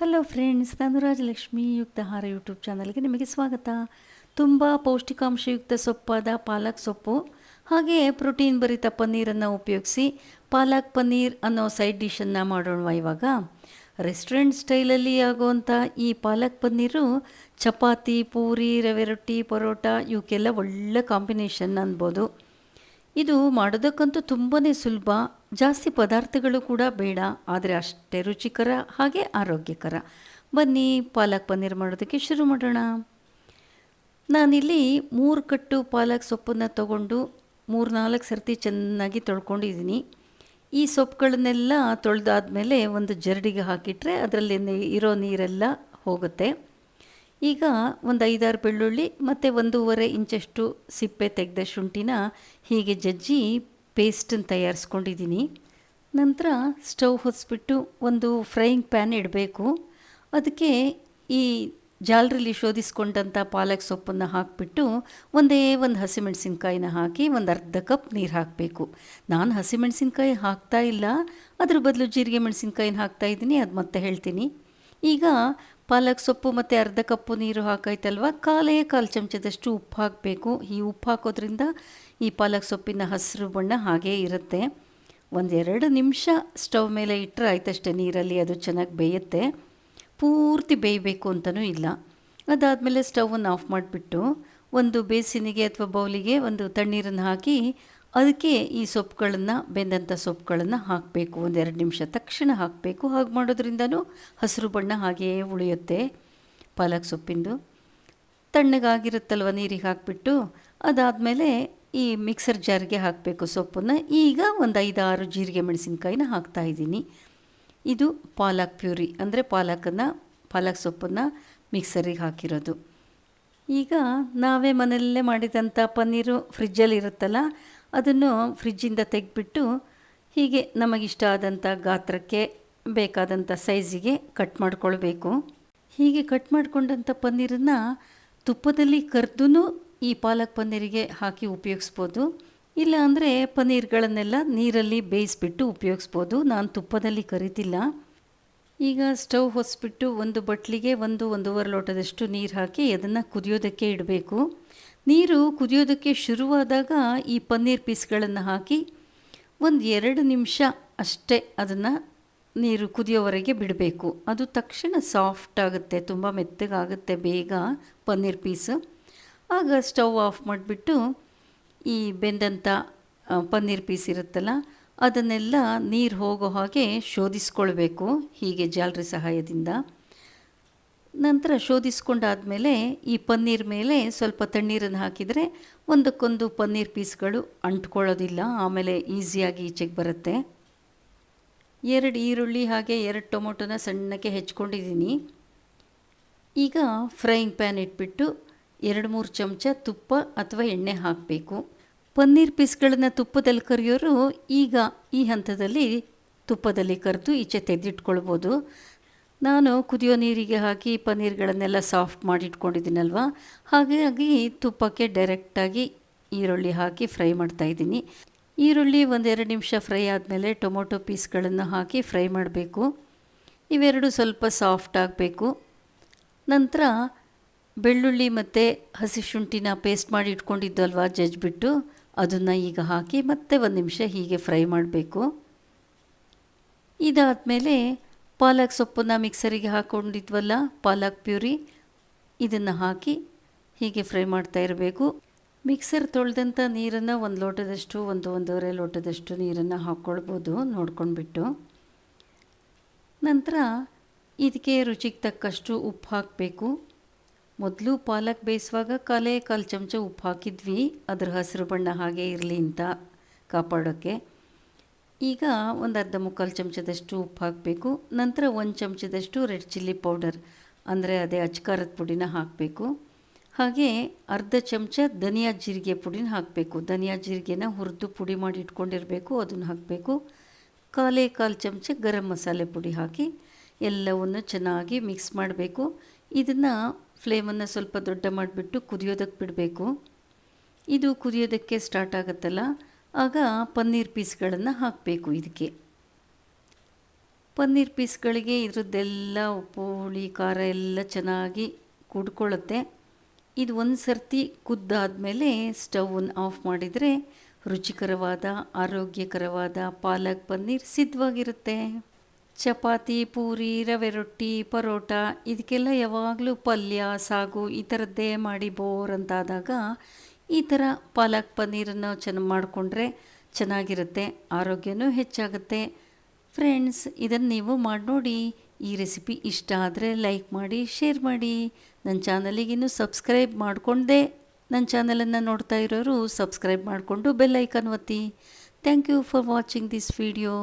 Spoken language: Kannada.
ಹಲೋ ಫ್ರೆಂಡ್ಸ್ ನಾನು ರಾಜಲಕ್ಷ್ಮಿ ಯುಕ್ತಹಾರ ಯೂಟ್ಯೂಬ್ ಚಾನಲ್ಗೆ ನಿಮಗೆ ಸ್ವಾಗತ. ತುಂಬ ಪೌಷ್ಟಿಕಾಂಶಯುಕ್ತ ಸೊಪ್ಪಾದ ಪಾಲಕ್ ಸೊಪ್ಪು, ಹಾಗೆ ಪ್ರೋಟೀನ್ ಭರಿತ ಪನ್ನೀರನ್ನು ಉಪಯೋಗಿಸಿ ಪಾಲಕ್ ಪನ್ನೀರ್ ಅನ್ನೋ ಸೈಡ್ ಡಿಶನ್ನು ಮಾಡೋಣ ಇವಾಗ. ರೆಸ್ಟೋರೆಂಟ್ ಸ್ಟೈಲಲ್ಲಿ ಆಗುವಂಥ ಈ ಪಾಲಕ್ ಪನ್ನೀರು, ಚಪಾತಿ, ಪೂರಿ, ರವೆ ರೊಟ್ಟಿ, ಪರೋಟ, ಇವಕ್ಕೆಲ್ಲ ಒಳ್ಳೆ ಕಾಂಬಿನೇಷನ್ ಅನ್ಬೋದು. ಇದು ಮಾಡೋದಕ್ಕಂತೂ ತುಂಬಾ ಸುಲಭ ಜಾಸ್ತಿ ಪದಾರ್ಥಗಳು ಕೂಡ ಬೇಡ, ಆದರೆ ಅಷ್ಟೇ ರುಚಿಕರ ಹಾಗೆ ಆರೋಗ್ಯಕರ. ಬನ್ನಿ, ಪಾಲಕ್ ಪನ್ನೀರ್ ಮಾಡೋದಕ್ಕೆ ಶುರು ಮಾಡೋಣ. ನಾನಿಲ್ಲಿ ಮೂರು ಕಟ್ಟು ಪಾಲಕ್ ಸೊಪ್ಪನ್ನು ತಗೊಂಡು ಮೂರು ನಾಲ್ಕು ಸರ್ತಿ ಚೆನ್ನಾಗಿ ತೊಳ್ಕೊಂಡಿದ್ದೀನಿ. ಈ ಸೊಪ್ಪುಗಳನ್ನೆಲ್ಲ ತೊಳೆದಾದ್ಮೇಲೆ ಒಂದು ಜರಡಿಗೆ ಹಾಕಿಟ್ರೆ ಅದರಲ್ಲಿ ಇರೋ ನೀರೆಲ್ಲ ಹೋಗುತ್ತೆ. ಈಗ ಒಂದು ಐದಾರು ಬೆಳ್ಳುಳ್ಳಿ ಮತ್ತು ಒಂದೂವರೆ ಇಂಚಷ್ಟು ಸಿಪ್ಪೆ ತೆಗೆದ ಶುಂಠಿನ ಹೀಗೆ ಜಜ್ಜಿ ಪೇಸ್ಟನ್ನು ತಯಾರಿಸ್ಕೊಂಡಿದ್ದೀನಿ. ನಂತರ ಸ್ಟವ್ ಹೊಸ್ಬಿಟ್ಟು ಒಂದು ಫ್ರೈಯಿಂಗ್ ಪ್ಯಾನ್ ಇಡಬೇಕು. ಅದಕ್ಕೆ ಈ ಜಾಲರಲ್ಲಿ ಶೋಧಿಸ್ಕೊಂಡಂಥ ಪಾಲಕ್ ಸೊಪ್ಪನ್ನು ಹಾಕಿಬಿಟ್ಟು ಒಂದೇ ಒಂದು ಹಸಿಮೆಣಸಿನ್ಕಾಯಿನ ಹಾಕಿ ಒಂದು ಅರ್ಧ ಕಪ್ ನೀರು ಹಾಕಬೇಕು. ನಾನು ಹಸಿಮೆಣಸಿನ್ಕಾಯಿ ಹಾಕ್ತಾ ಇಲ್ಲ. ಅದ್ರ ಬದಲು ಜೀರಿಗೆ ಮೆಣಸಿನ್ಕಾಯಿನ ಹಾಕ್ತಾ ಇದ್ದೀನಿ. ಅದು ಮತ್ತೆ ಹೇಳ್ತೀನಿ. ಈಗ ಪಾಲಕ್ ಸೊಪ್ಪು ಮತ್ತು ಅರ್ಧ ಕಪ್ಪು ನೀರು ಹಾಕೈತಲ್ವ ಕಾಲೇ ಕಾಲು ಚಮಚದಷ್ಟು ಉಪ್ಪು ಹಾಕಬೇಕು. ಈ ಉಪ್ಪು ಹಾಕೋದ್ರಿಂದ ಈ ಪಾಲಕ್ ಸೊಪ್ಪಿನ ಹಸಿರು ಬಣ್ಣ ಹಾಗೇ ಇರುತ್ತೆ. ಒಂದೆರಡು ನಿಮಿಷ ಸ್ಟವ್ ಮೇಲೆ ಇಟ್ಟರೆ ಆಯ್ತಷ್ಟೇ ನೀರಲ್ಲಿ ಅದು ಚೆನ್ನಾಗಿ ಬೇಯುತ್ತೆ. ಪೂರ್ತಿ ಬೇಯಬೇಕು ಅಂತಲೂ ಇಲ್ಲ. ಅದಾದಮೇಲೆ ಸ್ಟವನ್ನು ಆಫ್ ಮಾಡಿಬಿಟ್ಟು ಒಂದು ಬೇಸಿನಿಗೆ ಅಥವಾ ಬೌಲಿಗೆ ಒಂದು ತಣ್ಣೀರನ್ನು ಹಾಕಿ ಅದಕ್ಕೆ ಈ ಸೊಪ್ಪುಗಳನ್ನು, ಬೆಂದಂಥ ಸೊಪ್ಪುಗಳನ್ನು ಹಾಕಬೇಕು. ಒಂದೆರಡು ನಿಮಿಷ ತಕ್ಷಣ ಹಾಕಬೇಕು. ಹಾಗೆ ಮಾಡೋದ್ರಿಂದನೂ ಹಸಿರು ಬಣ್ಣ ಹಾಗೆಯೇ ಉಳಿಯುತ್ತೆ. ಪಾಲಕ್ ಸೊಪ್ಪಿಂದು ತಣ್ಣಗಾಗಿರುತ್ತಲ್ವ ನೀರಿಗೆ ಹಾಕಿಬಿಟ್ಟು, ಅದಾದಮೇಲೆ ಈ ಮಿಕ್ಸರ್ ಜಾರ್ಗೆ ಹಾಕಬೇಕು ಸೊಪ್ಪನ್ನು. ಈಗ ಒಂದು ಐದಾರು ಜೀರಿಗೆ ಮೆಣಸಿನ್ಕಾಯಿನ ಹಾಕ್ತಾ ಇದ್ದೀನಿ. ಇದು ಪಾಲಕ್ ಪ್ಯೂರಿ, ಅಂದರೆ ಪಾಲಕನ್ನು, ಪಾಲಕ್ ಸೊಪ್ಪನ್ನು ಮಿಕ್ಸರಿಗೆ ಹಾಕಿರೋದು. ಈಗ ನಾವೇ ಮನೆಯಲ್ಲೇ ಮಾಡಿದಂಥ ಪನ್ನೀರು ಫ್ರಿಜ್ಜಲ್ಲಿ ಇರುತ್ತಲ್ಲ ಅದನ್ನು ಫ್ರಿಜ್ಜಿಂದ ತೆಗೆದ್ಬಿಟ್ಟು ಹೀಗೆ ನಮಗಿಷ್ಟ ಆದಂಥ ಗಾತ್ರಕ್ಕೆ ಬೇಕಾದಂಥ ಸೈಜಿಗೆ ಕಟ್ ಮಾಡಿಕೊಳ್ಬೇಕು. ಹೀಗೆ ಕಟ್ ಮಾಡಿಕೊಂಡಂಥ ಪನ್ನೀರನ್ನು ತುಪ್ಪದಲ್ಲಿ ಕರೆದು ಈ ಪಾಲಕ್ ಪನ್ನೀರಿಗೆ ಹಾಕಿ ಉಪಯೋಗಿಸ್ಬೋದು. ಇಲ್ಲ ಅಂದರೆ ಪನ್ನೀರ್ಗಳನ್ನೆಲ್ಲ ನೀರಲ್ಲಿ ಬೇಯಿಸ್ಬಿಟ್ಟು ಉಪಯೋಗಿಸ್ಬೋದು. ನಾನು ತುಪ್ಪದಲ್ಲಿ ಕರಿತಿಲ್ಲ. ಈಗ ಸ್ಟವ್ ಹೊಸ್ಬಿಟ್ಟು ಒಂದು ಬಟ್ಲಿಗೆ ಒಂದು ಒಂದೂವರೆ ಲೋಟದಷ್ಟು ನೀರು ಹಾಕಿ ಅದನ್ನು ಕುದಿಯೋದಕ್ಕೆ ಇಡಬೇಕು. ನೀರು ಕುದಿಯೋದಕ್ಕೆ ಶುರುವಾದಾಗ ಈ ಪನ್ನೀರ್ ಪೀಸ್ಗಳನ್ನು ಹಾಕಿ ಒಂದು ಎರಡು ನಿಮಿಷ ಅಷ್ಟೇ ಅದನ್ನು ನೀರು ಕುದಿಯೋವರೆಗೆ ಬಿಡಬೇಕು. ಅದು ತಕ್ಷಣ ಸಾಫ್ಟ್ ಆಗುತ್ತೆ, ತುಂಬ ಮೆತ್ತಗಾಗುತ್ತೆ ಬೇಗ ಪನ್ನೀರ್ ಪೀಸು. ಆಗ ಸ್ಟವ್ ಆಫ್ ಮಾಡಿಬಿಟ್ಟು ಈ ಬೆಂದಂಥ ಪನ್ನೀರ್ ಪೀಸ್ ಇರುತ್ತಲ್ಲ, ಅದನ್ನೆಲ್ಲ ನೀರು ಹೋಗೋ ಹಾಗೆ ಶೋಧಿಸ್ಕೊಳ್ಬೇಕು ಹೀಗೆ ಜಾಲರಿ ಸಹಾಯದಿಂದ. ನಂತರ ಶೋಧಿಸ್ಕೊಂಡಾದಮೇಲೆ ಈ ಪನ್ನೀರ್ ಮೇಲೆ ಸ್ವಲ್ಪ ತಣ್ಣೀರನ್ನು ಹಾಕಿದರೆ ಒಂದಕ್ಕೊಂದು ಪನ್ನೀರ್ ಪೀಸ್ಗಳು ಅಂಟ್ಕೊಳ್ಳೋದಿಲ್ಲ, ಆಮೇಲೆ ಈಸಿಯಾಗಿ ಈಚೆಗೆ ಬರುತ್ತೆ. ಎರಡು ಈರುಳ್ಳಿ ಹಾಗೆ ಎರಡು ಟೊಮೊಟೊನ ಸಣ್ಣಕ್ಕೆ ಹೆಚ್ಕೊಂಡಿದ್ದೀನಿ. ಈಗ ಫ್ರೈಯಿಂಗ್ ಪ್ಯಾನ್ ಇಟ್ಬಿಟ್ಟು ಎರಡು ಮೂರು ಚಮಚ ತುಪ್ಪ ಅಥವಾ ಎಣ್ಣೆ ಹಾಕಬೇಕು. ಪನ್ನೀರ್ ಪೀಸ್ಗಳನ್ನು ತುಪ್ಪದಲ್ಲಿ ಕರಿಯೋರು ಈಗ ಈ ಹಂತದಲ್ಲಿ ತುಪ್ಪದಲ್ಲಿ ಕರೆದು ಈಚೆ ತೆಗೆದಿಟ್ಕೊಳ್ಬೋದು. ನಾನು ಕುದಿಯೋ ನೀರಿಗೆ ಹಾಕಿ ಪನ್ನೀರ್ಗಳನ್ನೆಲ್ಲ ಸಾಫ್ಟ್ ಮಾಡಿಟ್ಕೊಂಡಿದ್ದೀನಲ್ವ? ಹಾಗಾಗಿ ತುಪ್ಪಕ್ಕೆ ಡೈರೆಕ್ಟಾಗಿ ಈರುಳ್ಳಿ ಹಾಕಿ ಫ್ರೈ ಮಾಡ್ತಾಯಿದ್ದೀನಿ ಈರುಳ್ಳಿ ಒಂದೆರಡು ನಿಮಿಷ ಫ್ರೈ ಆದಮೇಲೆ ಟೊಮೊಟೊ ಪೀಸ್ಗಳನ್ನು ಹಾಕಿ ಫ್ರೈ ಮಾಡಬೇಕು. ಇವೆರಡು ಸ್ವಲ್ಪ ಸಾಫ್ಟ್ ಆಗಬೇಕು. ನಂತರ ಬೆಳ್ಳುಳ್ಳಿ ಮತ್ತು ಹಸಿ ಶುಂಠಿನ ಪೇಸ್ಟ್ ಮಾಡಿ ಇಟ್ಕೊಂಡಿದ್ದಲ್ವ ಜಜ್ಬಿಟ್ಟು ಅದನ್ನು ಈಗ ಹಾಕಿ ಮತ್ತೆ ಒಂದು ನಿಮಿಷ ಹೀಗೆ ಫ್ರೈ ಮಾಡಬೇಕು. ಇದಾದಮೇಲೆ ಪಾಲಕ್ ಸೊಪ್ಪನ್ನು ಮಿಕ್ಸರಿಗೆ ಹಾಕ್ಕೊಂಡಿದ್ವಲ್ಲ ಪಾಲಕ್ ಪ್ಯೂರಿ. ಇದನ್ನು ಹಾಕಿ ಹೀಗೆ ಫ್ರೈ ಮಾಡ್ತಾ ಇರಬೇಕು. ಮಿಕ್ಸರ್ ತೊಳೆದಂಥ ನೀರನ್ನು ಒಂದು ಲೋಟದಷ್ಟು, ಒಂದು ಒಂದೂವರೆ ಲೋಟದಷ್ಟು ನೀರನ್ನು ಹಾಕ್ಕೊಳ್ಬೋದು ನೋಡ್ಕೊಂಡ್ಬಿಟ್ಟು. ನಂತರ ಇದಕ್ಕೆ ರುಚಿಗೆ ತಕ್ಕಷ್ಟು ಉಪ್ಪು ಹಾಕಬೇಕು. ಮೊದಲು ಪಾಲಕ್ ಬೇಯಿಸುವಾಗ ಕಾಲೇ ಕಾಲು ಚಮಚ ಉಪ್ಪು ಹಾಕಿದ್ವಿ. ಅದರ ಹಸಿರು ಬಣ್ಣ ಹಾಗೆ ಇರಲಿ ಅಂತ ಕಾಪಾಡೋಕ್ಕೆ. ಈಗ ಒಂದು ಅರ್ಧ ಮುಕ್ಕಾಲು ಚಮಚದಷ್ಟು ಉಪ್ಪು ಹಾಕಬೇಕು. ನಂತರ ಒಂದು ಚಮಚದಷ್ಟು ರೆಡ್ ಚಿಲ್ಲಿ ಪೌಡರ್, ಅಂದರೆ ಅದೇ ಅಚ್ಕಾರದ ಪುಡಿನ ಹಾಕಬೇಕು. ಹಾಗೆ ಅರ್ಧ ಚಮಚ ಧನಿಯಾ ಜೀರಿಗೆ ಪುಡಿನ ಹಾಕಬೇಕು. ಧನಿಯಾ ಜೀರಿಗೆನ ಹುರಿದು ಪುಡಿ ಮಾಡಿ ಇಟ್ಕೊಂಡಿರಬೇಕು, ಅದನ್ನು ಹಾಕಬೇಕು. ಕಾಲೇ ಕಾಲು ಚಮಚ ಗರಂ ಮಸಾಲೆ ಪುಡಿ ಹಾಕಿ ಎಲ್ಲವನ್ನು ಚೆನ್ನಾಗಿ ಮಿಕ್ಸ್ ಮಾಡಬೇಕು. ಇದನ್ನು ಫ್ಲೇಮನ್ನು ಸ್ವಲ್ಪ ದೊಡ್ಡ ಮಾಡಿಬಿಟ್ಟು ಕುದಿಯೋದಕ್ಕೆ ಬಿಡಬೇಕು. ಇದು ಕುದಿಯೋದಕ್ಕೆ ಸ್ಟಾರ್ಟ್ ಆಗುತ್ತಲ್ಲ? ಆಗ ಪನ್ನೀರ್ ಪೀಸ್ಗಳನ್ನು ಹಾಕಬೇಕು ಇದಕ್ಕೆ. ಪನ್ನೀರ್ ಪೀಸ್ಗಳಿಗೆ ಇದರದ್ದೆಲ್ಲ ಉಪ್ಪು, ಹುಳಿ, ಖಾರ ಎಲ್ಲ ಚೆನ್ನಾಗಿ ಕುಡ್ಕೊಳ್ಳುತ್ತೆ. ಇದು ಒಂದು ಸರ್ತಿ ಕುದ್ದಾದಮೇಲೆ ಸ್ಟವನ್ನು ಆಫ್ ಮಾಡಿದರೆ ರುಚಿಕರವಾದ, ಆರೋಗ್ಯಕರವಾದ ಪಾಲಕ್ ಪನ್ನೀರ್ ಸಿದ್ಧವಾಗಿರುತ್ತೆ. ಚಪಾತಿ, ಪೂರಿ, ರವೆ ರೊಟ್ಟಿ, ಪರೋಟ, ಇದಕ್ಕೆಲ್ಲ ಯಾವಾಗಲೂ ಪಲ್ಯ, ಸಾಗು ಈ ಥರದ್ದೇ ಮಾಡಿ ಬೋರ್ ಅಂತಾದಾಗ ಈ ಥರ ಪಾಲಕ್ ಪನ್ನೀರನ್ನು ಚೆನ್ನಾಗಿ ಮಾಡಿಕೊಂಡ್ರೆ ಚೆನ್ನಾಗಿರುತ್ತೆ, ಆರೋಗ್ಯನೂ ಹೆಚ್ಚಾಗುತ್ತೆ. ಫ್ರೆಂಡ್ಸ್, ಇದನ್ನು ನೀವು ಮಾಡಿ ನೋಡಿ. ಈ ರೆಸಿಪಿ ಇಷ್ಟ ಆದರೆ ಲೈಕ್ ಮಾಡಿ, ಶೇರ್ ಮಾಡಿ. ನನ್ನ ಚಾನಲಿಗಿನ್ನೂ ಸಬ್ಸ್ಕ್ರೈಬ್ ಮಾಡಿಕೊಂಡೇ ನನ್ನ ಚಾನಲನ್ನು ನೋಡ್ತಾ ಇರೋರು ಸಬ್ಸ್ಕ್ರೈಬ್ ಮಾಡಿಕೊಂಡು ಬೆಲ್ ಐಕನ್ ಒತ್ತಿ. Thank you for watching this video.